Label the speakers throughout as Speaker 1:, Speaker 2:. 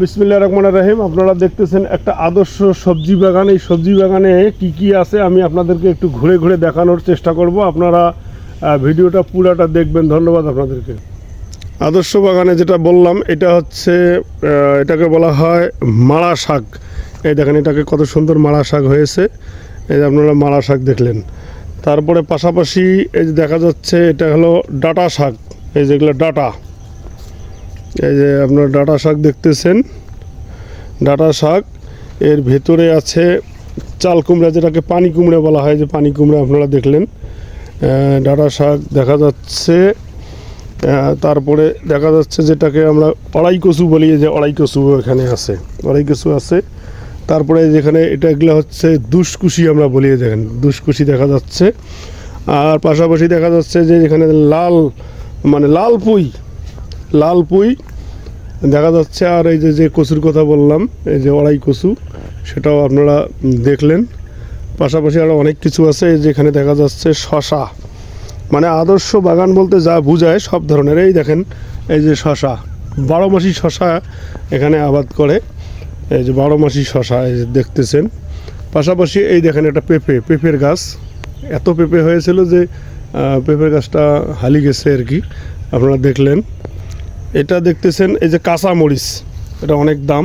Speaker 1: বিসমিল্লা রহমান রাহিম, আপনারা দেখতেছেন একটা আদর্শ সবজি বাগান। এই সবজি বাগানে কি কি আছে আমি আপনাদেরকে একটু ঘুরে ঘুরে দেখানোর চেষ্টা করব। আপনারা ভিডিওটা পুরাটা দেখবেন। ধন্যবাদ আপনাদেরকে। আদর্শ বাগানে যেটা বললাম, এটা হচ্ছে এটাকে বলা হয় মাড়া শাক। এই দেখেন, এটাকে কত সুন্দর মাড়া শাক হয়েছে। এই যে আপনারা মাড়া শাক দেখলেন। তারপরে পাশাপাশি এই যে দেখা যাচ্ছে, এটা হলো ডাটা শাক। এই যেগুলো ডাটা। এই যে আপনার ডাটা শাক দেখতেছেন, ডাটা শাক, এর ভেতরে আছে চাল কুমড়া, যেটাকে পানি কুমড়া বলা হয়, যে পানি কুমড়া আপনারা দেখলেন। ডাটা শাক দেখা যাচ্ছে তারপরে দেখা যাচ্ছে যেটাকে আমরা অড়াই কচু বলি যে অড়াই কচু এখানে আছে, অড়াই কচু আছে। তারপরে যেখানে এটা এগুলো হচ্ছে দুষ্কুশি আমরা বলি দেখেন, দুষ্কুশি দেখা যাচ্ছে। আর পাশাপাশি দেখা যাচ্ছে যে যেখানে লাল মানে লাল পুঁই লাল পুঁই। দেখা যাচ্ছে আর এই যে যে কচুর কথা বললাম, এই যে অড়াই কচু, সেটাও আপনারা দেখলেন। পাশাপাশি আরও অনেক কিছু আছে যেখানে দেখা যাচ্ছে শশা। মানে আদর্শ বাগান বলতে যা বোঝায়, সব ধরনের এই দেখেন, এই যে শশা। বারো মাসি শশা এখানে আবাদ করে, এই যে বারো মাসি শশা, এই যে দেখতেছেন। পাশাপাশি এই দেখেন একটা পেঁপে, পেঁপের গাছ। এত পেঁপে হয়েছিল যে পেঁপের গাছটা হালি গেছে আর কি, আপনারা দেখলেন। এটা দেখতেছেন, এই যে কাঁচা মরিচ এটা অনেক দাম।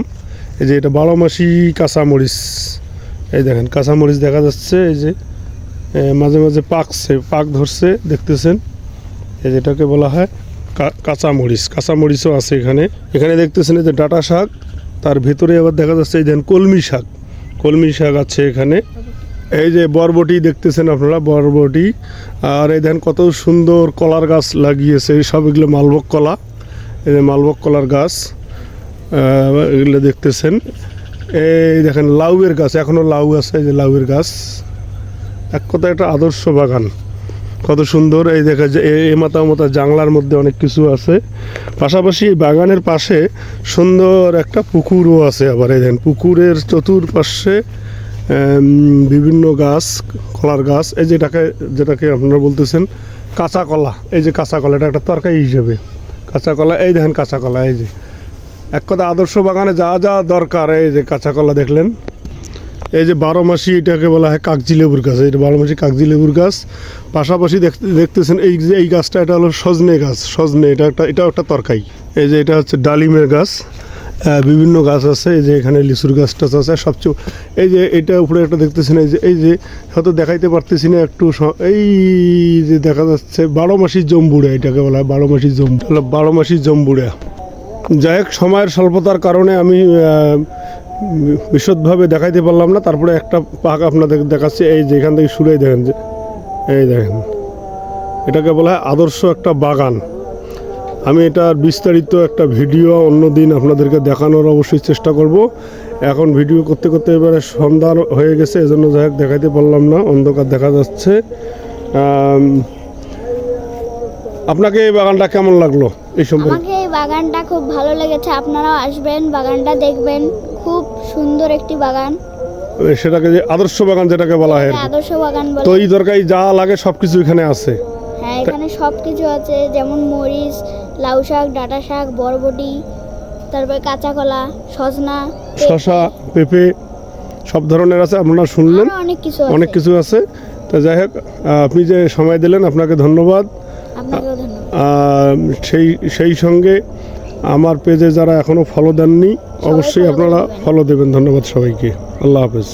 Speaker 1: এই যে এটা বারো মাসি কাঁচা মরিচ এই দেখেন কাঁচা মরিচ দেখা যাচ্ছে, এই যে মাঝে মাঝে পাকছে, পাক ধরছে, দেখতেছেন? এই যেটাকে বলা হয় কাঁচা মরিচ কাঁচা মরিচও আছে এখানে। এখানে দেখতেছেন, এই যে ডাটা শাক, তার ভেতরে আবার দেখা যাচ্ছে, এই দেখেন, কলমি শাক। কলমি শাক আছে এখানে। এই যে বরবটি দেখতেছেন আপনারা, বরবটি। আর এই দেখেন, কত সুন্দর কলার গাছ লাগিয়েছে, এই সব এগুলো মালভোগ কলা। এই যে মালভোগ কলার গাছ এগুলো দেখতেছেন। এই দেখেন লাউয়ের গাছ এখনও লাউ আছে, এই যে লাউয়ের গাছ। এক কথা একটা আদর্শ বাগান। কত সুন্দর, এই দেখা যায় এ মাথা মাথা জাংলার মধ্যে অনেক কিছু আছে। পাশাপাশি এই বাগানের পাশে সুন্দর একটা পুকুরও আছে আবার, এই দেখেন পুকুরের চতুর্পাশে বিভিন্ন গাছ, কলার গাছ। এই যেটাকে যেটাকে আপনারা বলতেছেন কাঁচা কলা, এই যে কাঁচা কলা, এটা একটা তরকারি হিসেবে। কাঁচা কলা এই দেখেন কাঁচা কলা এই যে। এক কথা, আদর্শ বাগানে যা যা দরকার, এই যে কাঁচা কলা দেখলেন। এই যে বারো মাসি, এটাকে বলা হয় কাগজি লেবুর গাছ এটা বারো মাসি কাগজি লেবুর গাছ। পাশাপাশি দেখতে দেখতেছেন এই যে, এই গাছটা, এটা হলো সজনে গাছ, সজনে, এটা একটা, এটাও একটা তরকারি। এই যে, এটা হচ্ছে ডালিমের গাছ। বিভিন্ন গাছ আছে, এই যে এখানে লিচুর গাছ টাছ আছে। সবচেয়ে এই যে এটা উপরে একটা দেখতেছেন, এই যে এই যে, হয়তো দেখাইতে পারতেছি না একটু এই যে দেখা যাচ্ছে বারো মাসি জম্বুড়া এটাকে বলা হয় বারো মাসি জম্বু বারো মাসি জম্বুড়া। যাই হোক, সময়ের স্বল্পতার কারণে আমি বিশদভাবে দেখাইতে পারলাম না। তারপরে একটা পাক আপনাদের দেখাচ্ছি, এই যে এখান থেকে শুরুই দেখেন যে, এই দেখেন, এটাকে বলা হয় আদর্শ একটা বাগান। আমি এটার বিস্তারিত একটা ভিডিও অন্য দিন আপনাদেরকে দেখানোর অবশ্যই চেষ্টা করব। এখন ভিডিও করতে করতে এবারে সন্ধ্যা হয়ে গেছে এজন্য যাই দেখাইতে পারলাম না অন্ধকার দেখা যাচ্ছে। আপনাকে এই বাগানটা কেমন লাগল এই সম্পর্কে?
Speaker 2: আমাকে এই বাগানটা খুব ভালো লেগেছে আপনারাও আসবেন বাগানটা দেখবেন খুব সুন্দর একটি বাগান।
Speaker 1: সেটাকে যে আদর্শ বাগান যেটাকে বলা হয় কি।
Speaker 2: আদর্শ বাগান বলে।
Speaker 1: তো এই দরকারি যা লাগে সব কিছু এখানে আছে।
Speaker 2: হ্যাঁ এখানে সব কিছু আছে যেমন মরিচ লাউ শাক ডাঁটা শাক বরবটি তারপরে কাঁচা কলা সজনা
Speaker 1: শশা পেঁপে সব ধরনের আছে আপনারা শুনলেন?
Speaker 2: অনেক কিছু
Speaker 1: অনেক কিছু আছে। তো যাই হোক আপনি যে সময় দিলেন আপনাকে ধন্যবাদ। সেই সেই সঙ্গে আমার পেজে যারা এখনও ফলো দেননি অবশ্যই আপনারা ফলো দেবেন। ধন্যবাদ সবাইকে। আল্লাহ হাফেজ।